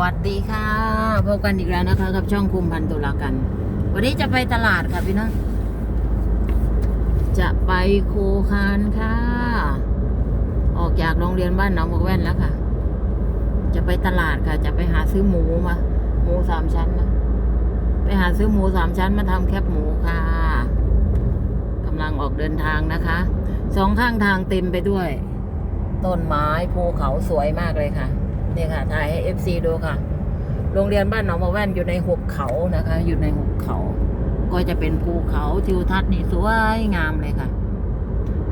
วัสดีค่ะ พบกันอีกแล้วนะคะ กับช่องคุมพันตุลากัน วันนี้จะไปตลาดค่ะพี่น้องจะไปโคคานค่ะ ออกจากโรงเรียนบ้านหนองบัวแว่นแล้วค่ะ จะไปตลาดค่ะ จะไปหาซื้อหมูมาหมูสามชั้นนะไปหาซื้อหมูสามชั้นมาทำแคบหมูค่ะกำลังออกเดินทางนะคะสองข้างทางเต็มไปด้วยต้นไม้ภูเขาสวยมากเลยค่ะ นี่ค่ะถ่ายให้ FC ดูค่ะ โรงเรียนบ้านหนองมะแว่นอยู่ในหุบเขานะคะ อยู่ในหุบเขา ก็จะเป็นภูเขาทิวทัศน์นี่สวยงามเลยค่ะ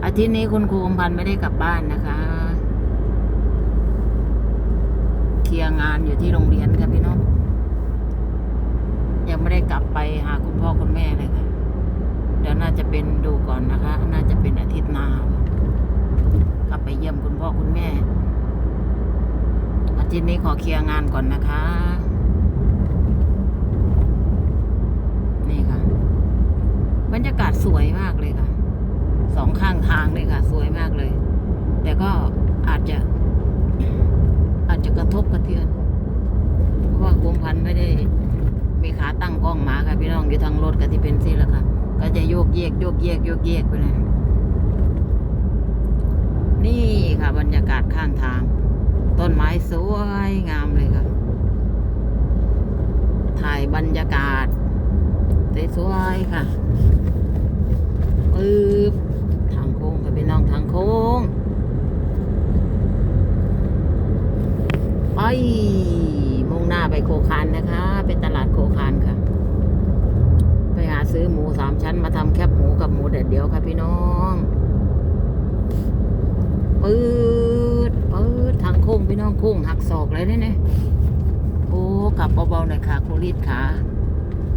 อาทิตย์นี้คุณครูอมพันธ์ไม่ได้กลับบ้านนะคะ เคลียร์งานอยู่ที่โรงเรียนค่ะพี่น้องยังไม่ได้กลับไปหาคุณพ่อคุณแม่เลยค่ะเดี๋ยวน่าจะเป็นดูก่อนนะคะ น่าจะเป็นอาทิตย์หน้ากลับไปเยี่ยมคุณพ่อคุณแม่ ทิตย์นี้ขอเคลียร์งานก่อนนะคะ นี่ค่ะ บรรยากาศสวยมากเลยค่ะ สองข้างทางเลยค่ะ สวยมากเลย แต่ก็อาจจะ อาจจะกระทบกระเทือน เพราะว่ากรมพันไม่ได้ มีขาตั้งกล้องมาค่ะ พี่น้องอยู่ทางรถก็ที่เป็นสิแล้วค่ะ ก็จะโยกเยกโยกเยกโยกเยกไปเลยนี่ค่ะบรรยากาศข้างทาง ต้นไม้สวยงามเลยค่ะ ถ่ายบรรยากาศสวยๆค่ะปึ๊บทางโค้งค่ะพี่น้องทางโค้ง ไป มุ่งหน้าไปโคคานนะคะ เป็นตลาดโคคานค่ะ ไปหาซื้อหมูสามชั้นมาทำแคบหมูกับหมูแดดเดียวค่ะพี่น้องปืดปืดทางโค้งพี่น้องโค้งหักศอกเลยเนี่ยโอ้กลับเบาๆหน่อยค่ะครูรีดขา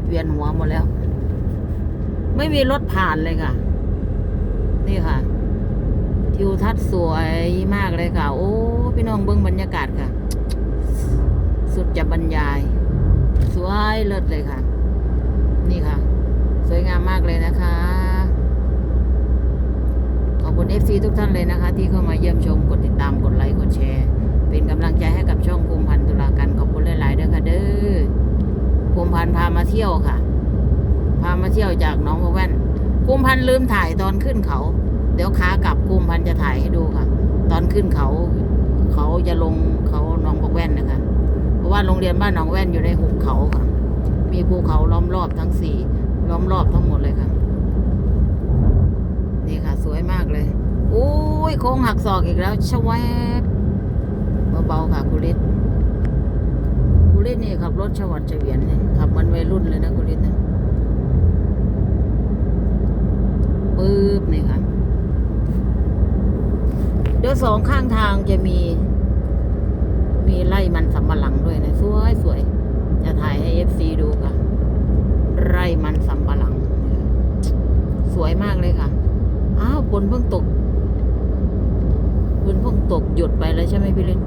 เวียนหัวหมดแล้ว ไม่มีรถผ่านเลยค่ะ นี่ค่ะทิวทัศน์สวยมากเลยค่ะ โอ้ พี่น้องเบิ้งบรรยากาศค่ะ สุดจะบรรยาย สวยเลิศเลยค่ะ นี่ค่ะ สวยงามมากเลยนะคะ ขอบคุณ FC ทุกท่านเลยนะคะ ที่เข้ามาเยี่ยมชม พันธ์พามาเที่ยวค่ะ พามาเที่ยวจากน้องบัวแว่นภูมิพันธ์ลืมถ่ายตอนขึ้นเขา เดี๋ยวขากลับภูมิพันธ์จะถ่ายให้ดูค่ะ ตอนขึ้นเขา เขาจะลงเขาหนองบัวแว่นนะคะ เพราะว่าโรงเรียนบ้านหนองแว่นอยู่ในหุบเขาค่ะ มีภูเขาล้อมรอบทั้งสี่ล้อมรอบทั้งหมดเลยค่ะ นี่ค่ะ สวยมากเลยอุ้ยโค้งหักศอกอีกแล้วชวบเบาๆค่ะคุริศคุ ริศนี่ขับรถชวัดเฉวียนเลยขับมันวัยรุ่นเลยนะคุริศนะปึ๊บนี่ค่ะเดี๋ยวสองข้างทางจะมี มีไร่มันสำปะหลังด้วยนะ สวยสวย จะถ่ายให้เอฟซีดูค่ะ ไร่มันสำปะหลัง สวยมากเลยค่ะ อ้าวฝนเพิ่งตกฝนเพิ่งตกหยุดไปแล้วใช่ไหมพี่ลิน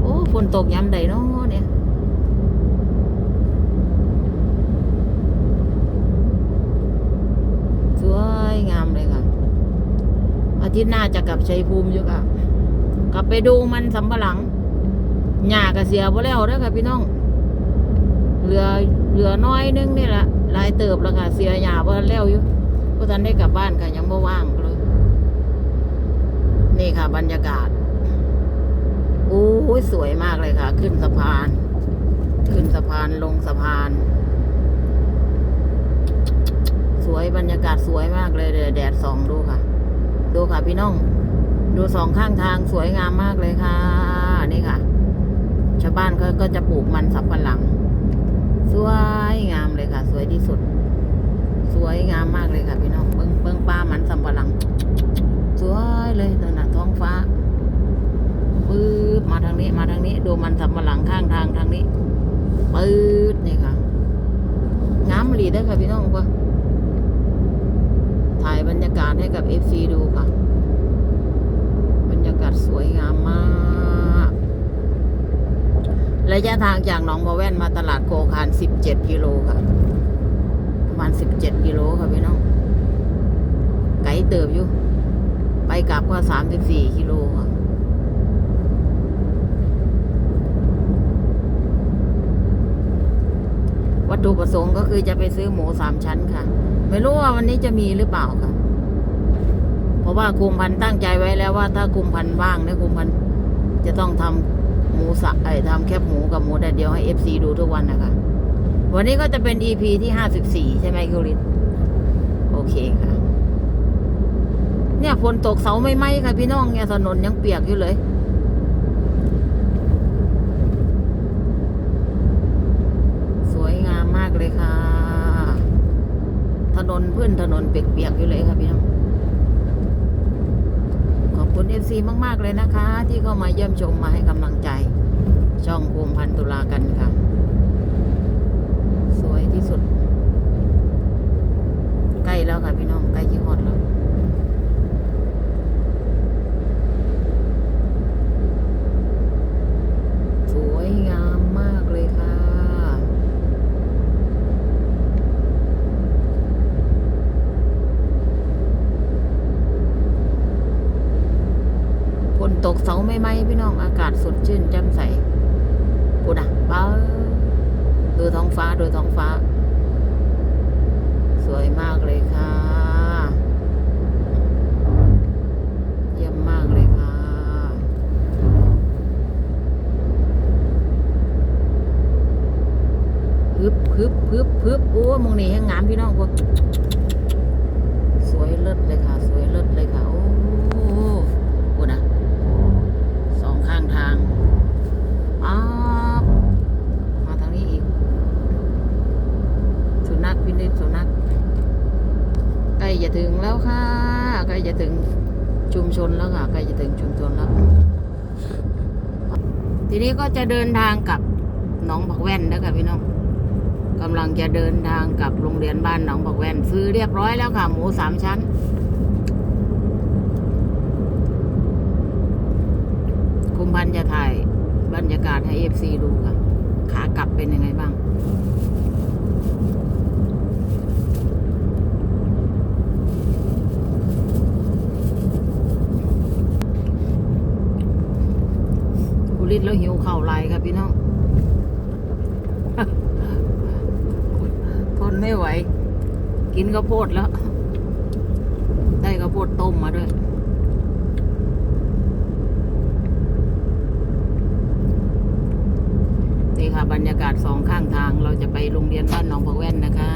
โอ้ฝนตกย้ำใดเนาะเนี่ย สวยงามเลยค่ะ อา ทิตย์หน้าจะกลับชัยภูมิอยู่ค่ะ กลับไปดูมันสำปะหลังหญ้าก็เสียบ่แล้วเด้อค่ะพี่น้อง เหลือเหลือน้อยนึงนี่แหละลายเติบแล้วค่ะ เสียหญ้าบ่แล้วอยู่พทันได้กลับบ้านค่ะยังบ่ว่างเลย นี่ค่ะ บรรยากาศโอ้ยสวยมากเลยค่ะ ขึ้นสะพาน ขึ้นสะพานลงสะพาน สวยบรรยากาศสวยมากเลยเดี๋ยวแดดส่องดูค่ะ ดูค่ะพี่น้อง ดูสองข้างทางสวยงามมากเลยค่ะ นี่ค่ะ ชาวบ้านก็ก็จะปลูกมันสับปะหลัง สวยงามเลยค่ะ สวยที่สุด สวยงามมากเลยค่ะพี่น้องเบิ้งเบิ้งป้ามันสับปะหลัง สวยเลยนั่นน่ะท้องฟ้าปื๊บมาทางนี้มาทางนี้ ดูมันสับปะหลังข้างทางทางนี้ปื๊ดนี่ค่ะงามหลีได้ค่ะพี่น้องก็ถ่า รยากาศให้กับ FC ดูค่ะ บรรยากาศสวยงามมาก ระยะทางจากหนองบัวแว่นมาตลาดโคคาน 17 กิโลค่ะ ประมาณ 17 กิโลค่ะพี่น้อง ไกลเติบอยู่ ไปกลับก็34 กิโลค่ะวัตถุประสงค์ก็คือจะไปซื้อหมูสามชั้นค่ะ ไม่รู้ว่าวันนี้จะมีหรือเปล่าค่ะ เพราะว่าคุมพันตั้งใจไว้แล้วว่าถ้าคุมพันว่างเนี่ยคุมพันจะต้องทำหมูสับไอ้ทำแคบหมูกับหมูแดดเดียวให้เอฟซีดูทุกวันนะคะ วันนี้ก็จะเป็น EP ที่ห้าสิบสี่ใช่ไหมคิวรินโอเคค่ะ เนี่ยฝนตกเสาไม่ไหมค่ะพี่น้องเนี่ยถนนยังเปียกอยู่เลยสวยงามมากเลยค่ะ ถนนพื้นถนนเปียกๆอยู่เลยค่ะพี่น้อง เอฟซีมาก ๆ เลยนะคะ ที่เข้ามาเยี่ยมชมมาให้กำลังใจ ช่องภูมิพันธ์ตุลากันค่ะ สวยที่สุด ใกล้แล้วค่ะพี่น้อง ใกล้ที่ฮอดแล้ว สวยงามมากเลยค่ะ ฝน ตกเสาไม่ไหมพี่น้องอากาศสดชื่นแจ่มใสกูนะป้าดูท้องฟ้าดูท้องฟ้า สวยมากเลยค่ะเยี่ยมมากเลยค่ะ พึบพึบพึบพึบโอ้มองนี่ให้งามพี่น้องพวกสวยเลิศเลยค่ะ สวยเลิศเลยค่ะโอ้โหนะสองข้างป๊าบมาทางนี้อีก สุนัขพินิจสุนัขใกล้จะถึงแล้วค่ะใกล้จะถึงชุมชนแล้วค่ะใกล้จะถึงชุมชนแล้ว ทีนี้ก็จะเดินทางกับหนองบักแว่นแล้วค่ะพี่น้องกำลังจะเดินทางกับโรงเรียนบ้านหนองบักแว่นซื้อเรียบร้อยแล้วค่ะ หมูสามชั้น คุมพันจะถ่ายบรรยากาศให้เอฟซีดูค่ะขากลับเป็นยังไงบ้าง กุลิตแล้วหิวเข้าวไรครับพี่น้อง ทนไม่ไหว กินข้าวโพดแล้ว ได้ข้าวโพดต้มมาด้วย นี่ค่ะ บรรยากาศสองข้างทางเราจะไปโรงเรียนบ้านหนองบักแว่นนะคะ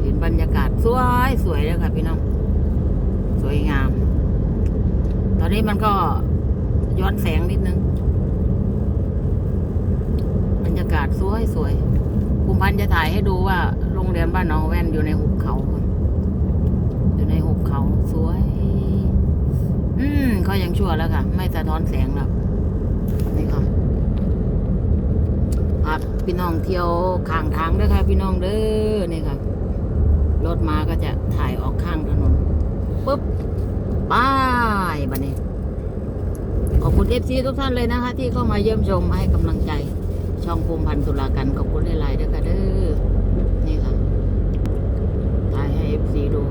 เห็นบรรยากาศสวยสวยเลยค่ะพี่น้อง สวยงาม ตอนนี้มันก็ย้อนแสงนิดนึง บรรยากาศสวยสวยภูมิพันจะถ่ายให้ดูว่าโรงเรียนบ้านหนองแว่นอยู่ในหุบเขา อยู่ในหุบเขาสวย อืมเขายังชั่วแล้วค่ะ ไม่สะท้อนแสงหรอกนี่ค่ะพาพี่น้องเที่ยวข้างทางด้วยค่ะ พี่น้องเด้อนี่ค่ะรถมาก็จะถ่ายออกข้างถนนปุ๊บป้ายบันนี้ขอบคุณเอฟซีทุกท่านเลยนะคะ ที่เข้ามาเยี่ยมชมมาให้กำลังใจ ช่องภูมิพันธ์ตุลากันขอบคุณหลายๆด้วยค่ะเด้อนี่ค่ะถ่ายให้เอฟซีดู